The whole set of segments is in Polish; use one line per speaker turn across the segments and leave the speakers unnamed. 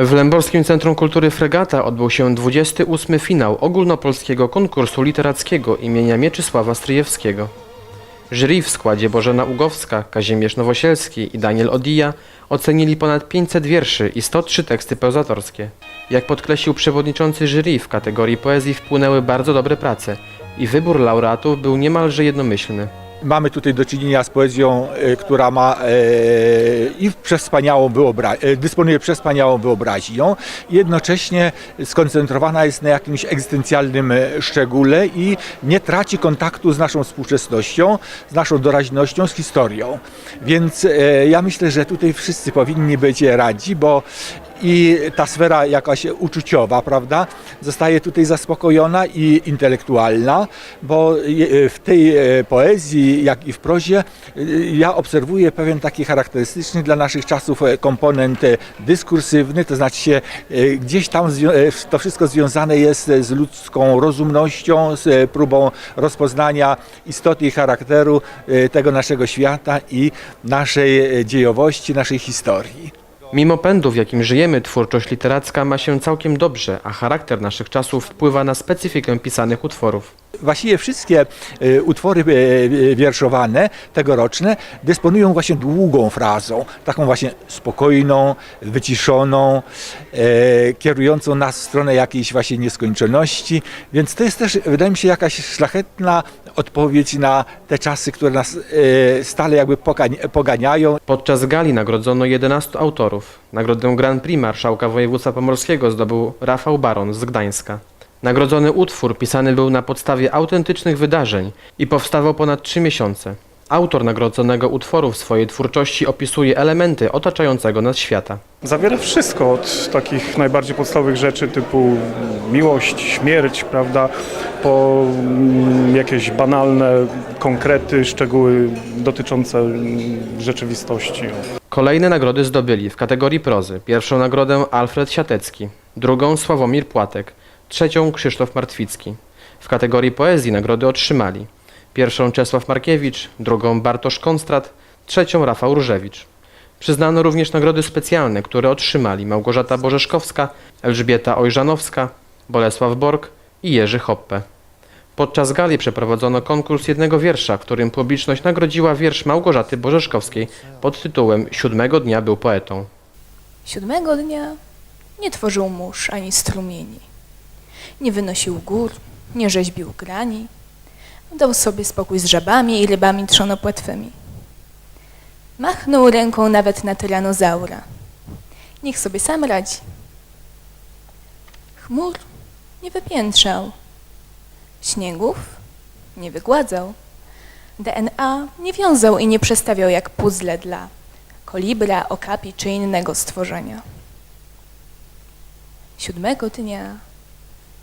W Lęborskim Centrum Kultury Fregata odbył się 28. finał ogólnopolskiego konkursu literackiego imienia Mieczysława Stryjewskiego. Jury w składzie Bożena Ugowska, Kazimierz Nowosielski i Daniel Odija ocenili ponad 500 wierszy i 103 teksty prozatorskie. Jak podkreślił przewodniczący jury, w kategorii poezji wpłynęły bardzo dobre prace i wybór laureatów był niemalże jednomyślny.
Mamy tutaj do czynienia z poezją, e, która ma e, i przewspaniałą wyobra- e, dysponuje przewspaniałą wyobraźnią jednocześnie skoncentrowana jest na jakimś egzystencjalnym szczególe i nie traci kontaktu z naszą współczesnością, z naszą doraźnością, z historią. Więc ja myślę, że tutaj wszyscy powinni być radzi, bo i ta sfera jakaś uczuciowa, prawda, zostaje tutaj zaspokojona i intelektualna, bo je- w tej e, poezji, jak i w prozie, e, ja obserwuję pewien taki charakterystyczny dla naszych czasów e, komponent e, dyskursywny, to znaczy się e, gdzieś tam e, to wszystko związane jest e, z ludzką rozumnością, z e, próbą rozpoznania istoty i charakteru e, tego naszego świata i naszej e, dziejowości, naszej historii.
Mimo pędu, w jakim żyjemy, twórczość literacka ma się całkiem dobrze, a charakter naszych czasów wpływa na specyfikę pisanych utworów.
Właściwie wszystkie e, utwory e, wierszowane, tegoroczne, dysponują właśnie długą frazą, taką właśnie spokojną, wyciszoną, e, kierującą nas w stronę jakiejś właśnie nieskończoności, więc to jest też, wydaje mi się, jakaś szlachetna odpowiedź na te czasy, które nas e, stale jakby poganiają
Podczas gali nagrodzono 11 autorów. Nagrodę Grand Prix Marszałka Województwa Pomorskiego zdobył Rafał Baron z Gdańska. Nagrodzony utwór pisany był na podstawie autentycznych wydarzeń i powstawał ponad 3 miesiące. Autor nagrodzonego utworu w swojej twórczości opisuje elementy otaczającego nas świata.
Zawiera wszystko od takich najbardziej podstawowych rzeczy typu miłość, śmierć, prawda, po mm, jakieś banalne konkrety, szczegóły dotyczące mm, rzeczywistości.
Kolejne nagrody zdobyli w kategorii prozy. Pierwszą nagrodę Alfred Siatecki, drugą Sławomir Płatek, trzecią Krzysztof Martwicki. W kategorii poezji nagrody otrzymali pierwszą Czesław Markiewicz, drugą Bartosz Konstrat, trzecią Rafał Różewicz. Przyznano również nagrody specjalne, które otrzymali Małgorzata Bożeszkowska, Elżbieta Ojżanowska, Bolesław Borg i Jerzy Hoppe. Podczas gali przeprowadzono konkurs jednego wiersza, którym publiczność nagrodziła wiersz Małgorzaty Bożeszkowskiej pod tytułem Siódmego dnia był poetą.
Siódmego dnia nie tworzył mórz ani strumieni, nie wynosił gór, nie rzeźbił grani, dał sobie spokój z żabami i rybami trzonopłetwymi. Machnął ręką nawet na tyranozaura. Niech sobie sam radzi. Chmur nie wypiętrzał, śniegów nie wygładzał, DNA nie wiązał i nie przestawiał jak puzzle dla kolibra, okapi czy innego stworzenia. Siódmego dnia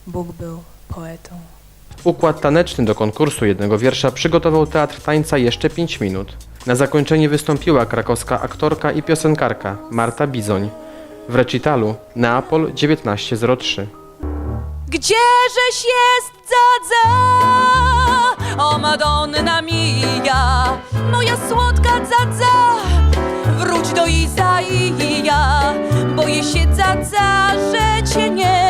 Bóg był poetą.
Układ taneczny do konkursu jednego wiersza przygotował Teatr Tańca jeszcze 5 minut. Na zakończenie wystąpiła krakowska aktorka i piosenkarka Marta Bizoń. W recitalu Neapol 1903.
Gdzieżeś jest Dzadza? O Madonna mia, moja słodka Dzadza, wróć do Izaija, boję się Dzadza, że cię nie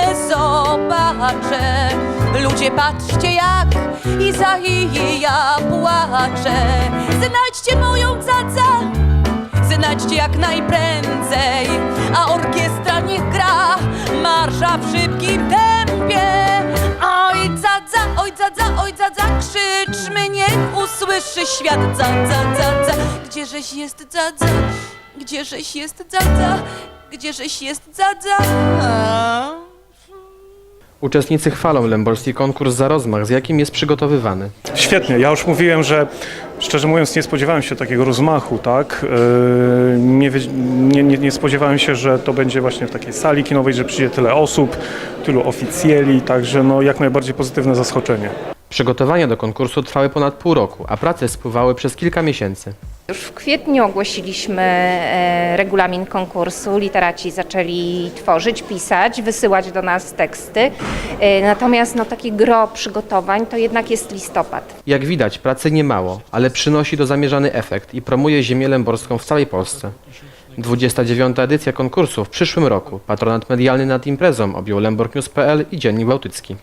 Ludzie patrzcie jak Izaija płacze, znajdźcie moją Dzadzę, Znajdźcie jak najprędzej, a orkiestra niech gra marsza w szybkim tempie. Oj dzadza, oj dzadza, oj dzadza, krzyczmy, niech usłyszy świat. Dzadza, dzadza, gdzieżeś jest dzadza, gdzieżeś jest dzadza, gdzieżeś jest dzadza. A?
Uczestnicy chwalą lęborski konkurs za rozmach, z jakim jest przygotowywany.
Świetnie, ja już mówiłem, że szczerze mówiąc nie spodziewałem się takiego rozmachu, tak? Yy, Nie, nie, nie spodziewałem się, że to będzie właśnie w takiej sali kinowej, że przyjdzie tyle osób, tylu oficjeli, także no jak najbardziej pozytywne zaskoczenie.
Przygotowania do konkursu trwały ponad pół roku, a prace spływały przez kilka miesięcy.
Już w kwietniu ogłosiliśmy e, regulamin konkursu. Literaci zaczęli tworzyć, pisać, wysyłać do nas teksty. E, Natomiast no, takie gro przygotowań to jednak jest listopad.
Jak widać, pracy nie mało, ale przynosi to zamierzany efekt i promuje ziemię lęborską w całej Polsce. 29. edycja konkursu w przyszłym roku. Patronat medialny nad imprezą objął Lemborg News.pl i Dziennik Bałtycki.